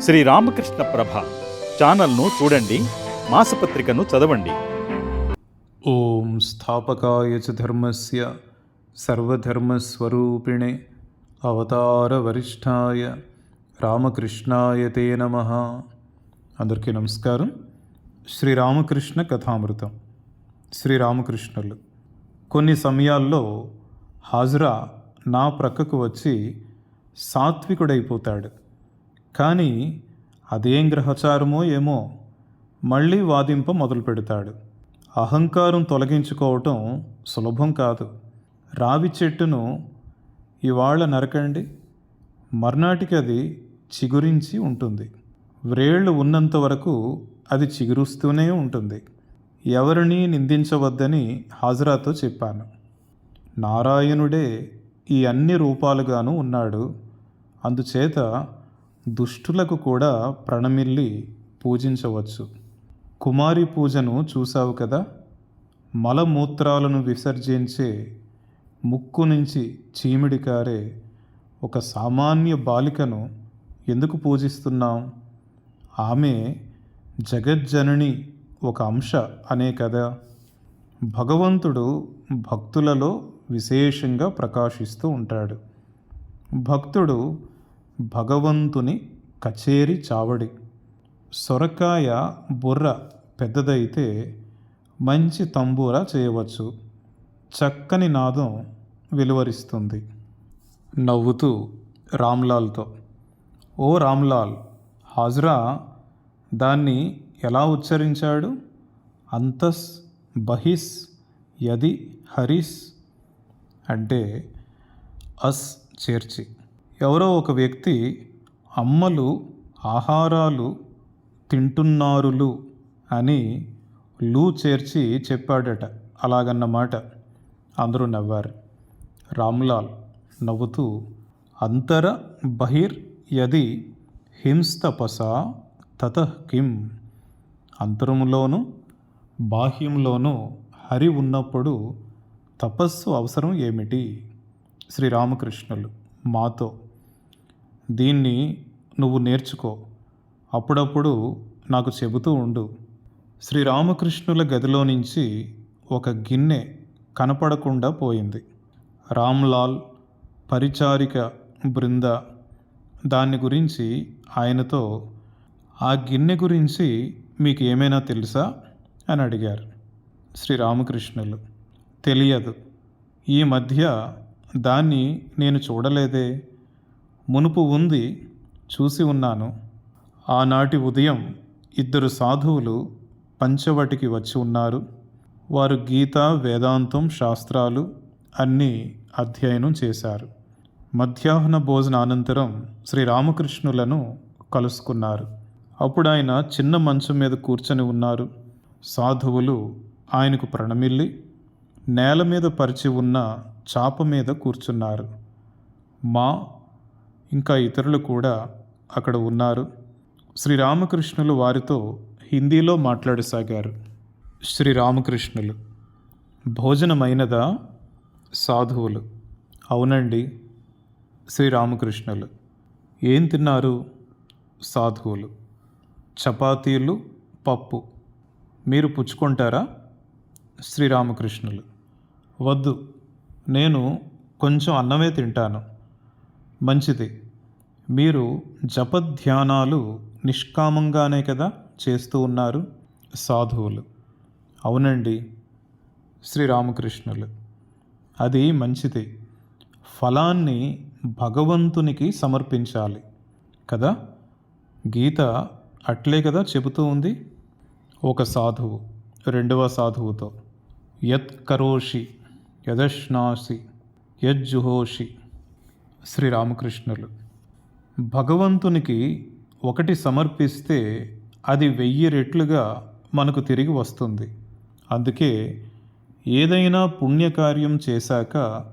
శ్రీ రామకృష్ణ ప్రభ ఛానల్ను చూడండి మాసపత్రికను చదవండి. ఓం స్థాపకాయ చ ధర్మస్య సర్వధర్మస్వరూపిణే అవతారవరిష్ఠాయ రామకృష్ణాయ తే నమ. అందరికీ నమస్కారం. శ్రీరామకృష్ణ కథామృతం. శ్రీరామకృష్ణులు కొన్ని సమయాల్లో హాజరా నా ప్రక్కకు వచ్చి సాత్వికుడైపోతాడు. కానీ అదేం గ్రహచారమో ఏమో మళ్ళీ వాదింప మొదలు పెడతాడు. అహంకారం తొలగించుకోవటం సులభం కాదు. రావి చెట్టును ఇవాళ నరకండి. మర్నాటికి అది చిగురించి ఉంటుంది. వ్రేళ్ళు ఉన్నంత వరకు అది చిగురుస్తూనే ఉంటుంది. ఎవరిని నిందించవద్దని హాజరాతో చెప్పాను. నారాయణుడే ఈ అన్ని రూపాలుగాను ఉన్నాడు. అందుచేత దుష్టులకు కూడా ప్రణమిల్లి పూజించవచ్చు. కుమారి పూజను చూశావు కదా? మలమూత్రాలను విసర్జించే ముక్కు నుంచి చీమిడి కారే ఒక సామాన్య బాలికను ఎందుకు పూజిస్తున్నాం ఆమె జగజ్జనని ఒక అంశ అనే కదా. భగవంతుడు భక్తులలో విశేషంగా ప్రకాశిస్తూ ఉంటాడు. భక్తుడు భగవంతుని కచేరి చావడి. సొరకాయ బుర్ర పెద్దదైతే మంచి తంబూరా చేయవచ్చు. చక్కని నాదం వెలువరిస్తుంది. నవ్వుతూ రామ్లాల్తో ఓ రామ్లాల్ హాజరా? దాన్ని ఎలా ఉచ్చరించాడు? అంతస్ బహిస్ యది హరిస్? అంటే అస్ చేర్చి. ఎవరో ఒక వ్యక్తి అమ్మలు ఆహారాలు తింటున్నారులు అని లూ చేర్చి చెప్పాడట. అలాగన్నమాట. అందరూ నవ్వారు. రామ్లాల్ నవ్వుతూ అంతర బహిర్ యది హింస్తపస తత కిం? అంతరములోను బాహ్యంలోనూ హరి ఉన్నప్పుడు తపస్సు అవసరం ఏమిటి? శ్రీరామకృష్ణులు మాతో దీన్ని నువ్వు నేర్చుకో. అప్పుడప్పుడు నాకు చెబుతూ ఉండు. శ్రీరామకృష్ణుల గదిలో నుంచి ఒక గిన్నె కనపడకుండా పోయింది. రామ్లాల్ పరిచారిక బృంద దాని గురించి ఆయనతో ఆ గిన్నె గురించి మీకు ఏమైనా తెలుసా? అని అడిగారు శ్రీరామకృష్ణులు. తెలియదు. ఈ మధ్య దాన్ని నేను చూడలేదే. మునుపు ఉంది చూసి ఉన్నాను. ఆనాటి ఉదయం ఇద్దరు సాధువులు పంచవటికి వచ్చి ఉన్నారు. వారు గీత వేదాంతం శాస్త్రాలు అన్నీ అధ్యయనం చేశారు. మధ్యాహ్న భోజనానంతరం శ్రీరామకృష్ణులను కలుసుకున్నారు. అప్పుడు ఆయన చిన్న మంచం మీద కూర్చొని ఉన్నారు. సాధువులు ఆయనకు ప్రణమిల్లి నేల మీద పరిచి ఉన్న చాప మీద కూర్చున్నారు. మా ఇంకా ఇతరులు కూడా అక్కడ ఉన్నారు. శ్రీరామకృష్ణులు వారితో హిందీలో మాట్లాడసాగారు. శ్రీరామకృష్ణులు భోజనమైనదా? సాధువులు అవునండి శ్రీరామకృష్ణులు. ఏం తిన్నారు? సాధువులు. చపాతీలు పప్పు. మీరు పుచ్చుకుంటారా? శ్రీరామకృష్ణులు. వద్దు నేను కొంచెం అన్నమే తింటాను. మంచిది. మీరు జపధ్యానాలు నిష్కామంగానే కదా చేస్తూ ఉన్నారు? సాధువులు. అవునండి శ్రీరామకృష్ణులు. అది మంచిది. ఫలాన్ని భగవంతునికి సమర్పించాలి. కదా? గీత అట్లే కదా చెబుతూ ఉంది? ఒక సాధువు రెండవ సాధువుతో. యత్ కరోషి యదశ్నాసి యజ్జుహోషి. శ్రీరామకృష్ణులు. భగవంతునికి ఒకటి సమర్పిస్తే అది వెయ్యి రెట్లుగా మనకు తిరిగి వస్తుంది. అందుకే ఏదైనా పుణ్యకార్యం చేశాక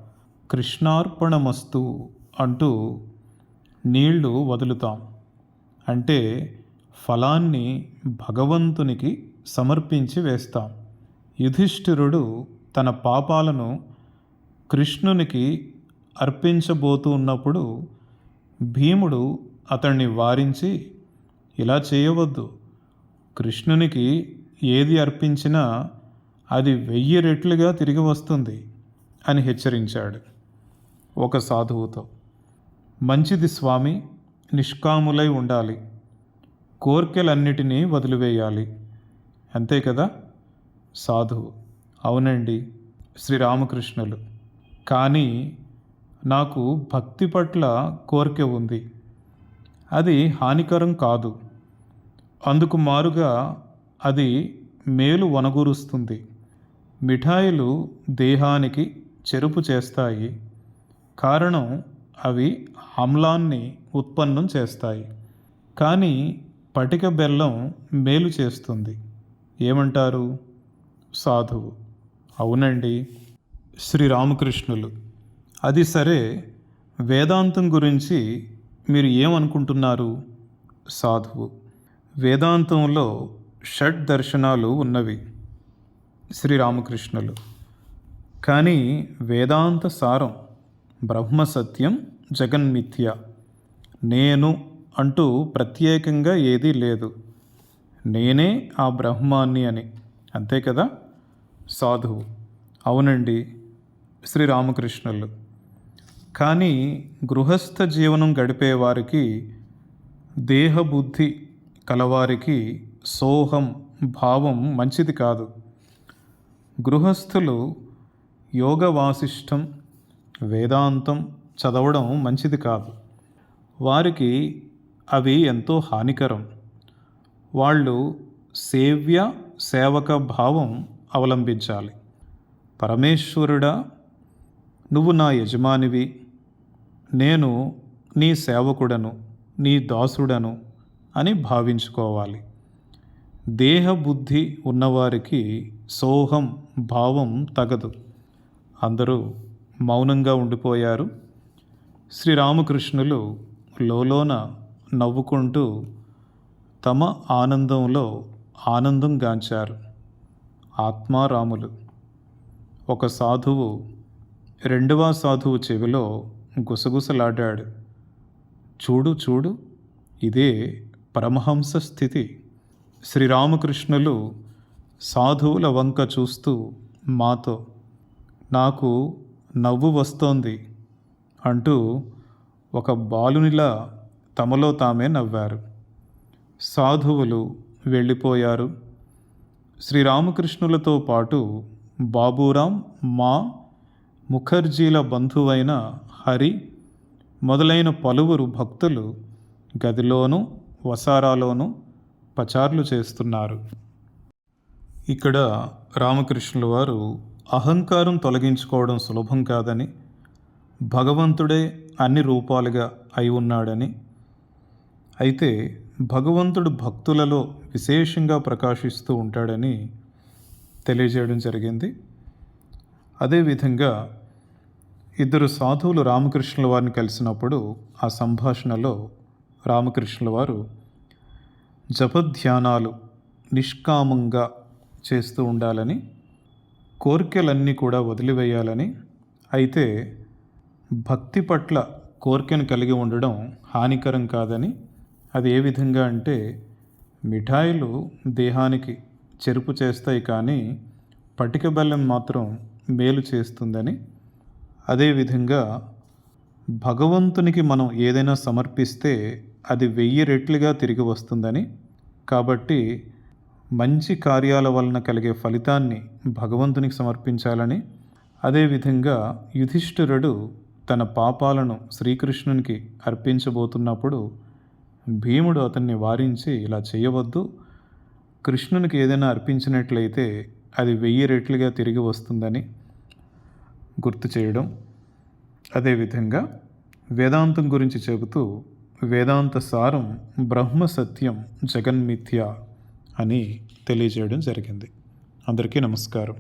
కృష్ణార్పణమస్తు అంటూ నీళ్ళు వదులుతాం. అంటే ఫలాన్ని భగవంతునికి సమర్పించి వేస్తాం. యుధిష్ఠిరుడు తన పాపాలను కృష్ణునికి అర్పించబోతూ ఉన్నప్పుడు భీముడు అతన్ని వారించి ఇలా చేయవద్దు. కృష్ణునికి ఏది అర్పించినా అది వెయ్యి రెట్లుగా తిరిగి వస్తుంది అని హెచ్చరించాడు ఒక సాధువుతో. మంచిది స్వామి నిష్కాములై ఉండాలి. కోర్కెలన్నిటినీ వదిలివేయాలి. అంతే కదా? సాధువు. అవునండి శ్రీరామకృష్ణులు. కానీ నాకు భక్తి పట్ల కోరిక ఉంది. అది హానికరం కాదు. అందుకు మారుగా అది మేలు వనగూరుస్తుంది. మిఠాయిలు దేహానికి చెరుపు చేస్తాయి. కారణం అవి ఆమ్లాన్ని ఉత్పన్నం చేస్తాయి. కానీ పటిక బెల్లం మేలు చేస్తుంది. ఏమంటారు? సాధువు. అవునండి. శ్రీరామకృష్ణులు. అది సరే వేదాంతం గురించి మీరు ఏమనుకుంటున్నారు? సాధువు వేదాంతంలో షడ్ దర్శనాలు ఉన్నవి శ్రీరామకృష్ణులు. కానీ వేదాంత సారం బ్రహ్మ సత్యం జగన్మిథ్య నేను అంటూ ప్రత్యేకంగా ఏదీ లేదు. నేనే ఆ బ్రహ్మాన్ని అని. అంతే కదా? సాధువు అవునండి శ్రీరామకృష్ణులు. కానీ గృహస్థ జీవనం గడిపేవారికి దేహబుద్ధి కలవారికి సోహం భావం మంచిది కాదు. గృహస్థులు యోగ వాసిష్టం వేదాంతం చదవడం మంచిది కాదు. వారికి అవి ఎంతో హానికరం. వాళ్ళు సేవ్య సేవక భావం అవలంబించాలి. పరమేశ్వరుడా నువ్వు నా యజమానివి. నేను నీ సేవకుడను నీ దాసుడను అని భావించుకోవాలి. దేహబుద్ధి ఉన్నవారికి సోహం భావం తగదు. అందరూ మౌనంగా ఉండిపోయారు. శ్రీరామకృష్ణులు లోలోన నవ్వుకుంటూ తమ ఆనందంలో ఆనందం గాంచారు. ఆత్మారాములు. ఒక సాధువు రెండవ సాధువు చెవిలో గుసగుసలాడాడు. చూడు చూడు ఇదే పరమహంస స్థితి. శ్రీరామకృష్ణులు సాధువుల వంక చూస్తూ మాతో నాకు నవ్వు వస్తోంది అంటూ ఒక బాలునిలా తమలో తామే నవ్వారు. సాధువులు వెళ్ళిపోయారు. శ్రీరామకృష్ణులతో పాటు బాబూరాం మా ముఖర్జీల బంధువైన హరి మొదలైన పలువురు భక్తులు గదిలోనూ వసారాలోనూ పచార్లు చేస్తున్నారు. ఇక్కడ రామకృష్ణుల వారు అహంకారం తొలగించుకోవడం సులభం కాదని భగవంతుడే అన్ని రూపాలుగా అయి ఉన్నాడని అయితే భగవంతుడు భక్తులలో విశేషంగా ప్రకాశిస్తూ ఉంటాడని తెలియజేయడం జరిగింది. అదేవిధంగా ఇద్దరు సాధువులు రామకృష్ణుల వారిని కలిసినప్పుడు ఆ సంభాషణలో రామకృష్ణుల వారు జపధ్యానాలు నిష్కామంగా చేస్తూ ఉండాలని కోరికలన్నీ కూడా వదిలివేయాలని అయితే భక్తి పట్ల కోరికను కలిగి ఉండడం హానికరం కాదని అది ఏ విధంగా అంటే మిఠాయిలు దేహానికి చెరుపు చేస్తాయి కానీ పటిక బెల్లం మాత్రం మేలు చేస్తుందని అదేవిధంగా భగవంతునికి మనం ఏదైనా సమర్పిస్తే అది వెయ్యి రెట్లుగా తిరిగి వస్తుందని. కాబట్టి మంచి కార్యాల వలన కలిగే ఫలితాన్ని భగవంతునికి సమర్పించాలని. అదేవిధంగా యుధిష్ఠిరుడు తన పాపాలను శ్రీకృష్ణునికి అర్పించబోతున్నప్పుడు భీముడు అతన్ని వారించి ఇలా చేయవద్దు. కృష్ణునికి ఏదైనా అర్పించినట్లయితే అది వెయ్యి రెట్లుగా తిరిగి వస్తుందని. గుర్తు చేయడం. అదేవిధంగా వేదాంతం గురించి చెబుతూ వేదాంత సారం బ్రహ్మ సత్యం జగన్మిథ్య అని తెలియజేయడం జరిగింది. అందరికీ నమస్కారం.